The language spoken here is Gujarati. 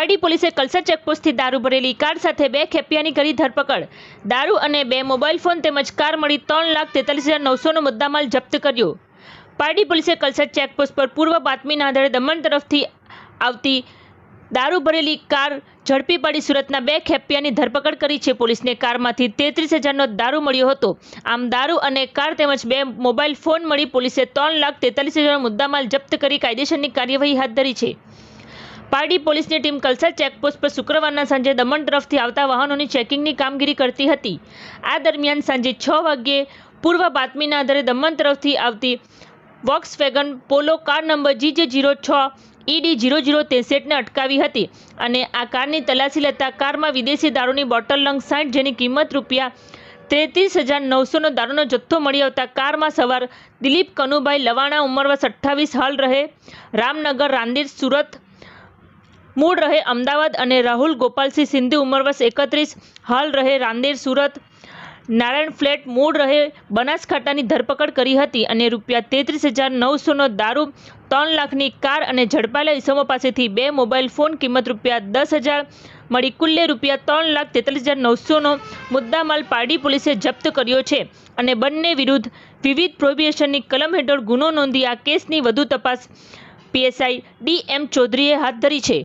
પારડી પોલીસે કલસર ચેકપોસ્ટથી દારૂ ભરેલી કાર સાથે બે ખેપિયાની કરી ધરપકડ. દારૂ અને બે મોબાઈલ ફોન તેમજ કાર મળી ત્રણ લાખ તેતાલીસ હજાર નવસોનો મુદ્દામાલ જપ્ત કર્યો. પારડી પોલીસે કલસર ચેકપોસ્ટ પર પૂર્વ બાતમીના આધારે દમણ તરફથી આવતી દારૂ ભરેલી કાર ઝડપી પાડી સુરતના બે ખેપિયાની ધરપકડ કરી છે. પોલીસને કારમાંથી તેત્રીસ હજારનો દારૂ મળ્યો હતો. આમ દારૂ અને કાર તેમજ બે મોબાઈલ ફોન મળી પોલીસે ત્રણ લાખ તેતાલીસ હજારનો મુદ્દામાલ જપ્ત કરી કાયદેસરની કાર્યવાહી હાથ ધરી છે. પારડી પોલીસની ટીમ કલસા ચેકપોસ્ટ પર શુક્રવારના સાંજે દમણ તરફથી આવતા વાહનોની ચેકિંગની કામગીરી કરતી હતી. આ દરમિયાન સાંજે છ વાગ્યે પૂર્વ બાતમીના આધારે દમણ તરફથી આવતી Volkswagen Polo car number GJ zero છ, ઈડી જીરો જીરો ત્રેસઠને અટકાવી હતી અને આ કારની તલાશી લેતા કારમાં વિદેશી દારૂની બોટલ લંગ સાઠ જેની કિંમત રૂપિયા તેત્રીસ હજાર નવસોનો દારૂનો જથ્થો મળી આવતા કારમાં સવાર દિલીપ કનુભાઈ લવાણા ઉંમર વર્ષ અઠ્ઠાવીસ, હાલ રહે રામનગર, રાંદેર, સુરત મૂળ રહે અમદાવાદ અને રાહુલ ગોપાલસિંહ સિંધુ ઉંમર વર્ષ એકત્રીસ. હાલ રહે રાંદેર, સુરત. નારાયણ ફ્લેટ મૂળ રહે બનાસકાંઠાની ધરપકડ કરી હતી અને રૂપિયા તેત્રીસ હજાર નવસોનો દારૂ, ત્રણ લાખની કાર અને ઝડપાયેલા ઇસમો પાસેથી બે મોબાઈલ ફોન કિંમત રૂપિયા દસ હજાર મળી કુલ્લે રૂપિયા ત્રણ લાખ તેતાલીસ હજાર નવસોનો મુદ્દામાલ પારડી પોલીસે જપ્ત કર્યો છે અને બંને વિરુદ્ધ વિવિધ પ્રોહિબિશનની કલમ હેઠળ ગુનો નોંધી આ કેસની વધુ તપાસ પીએસઆઈ ડી એમ ચૌધરીએ હાથ ધરી છે.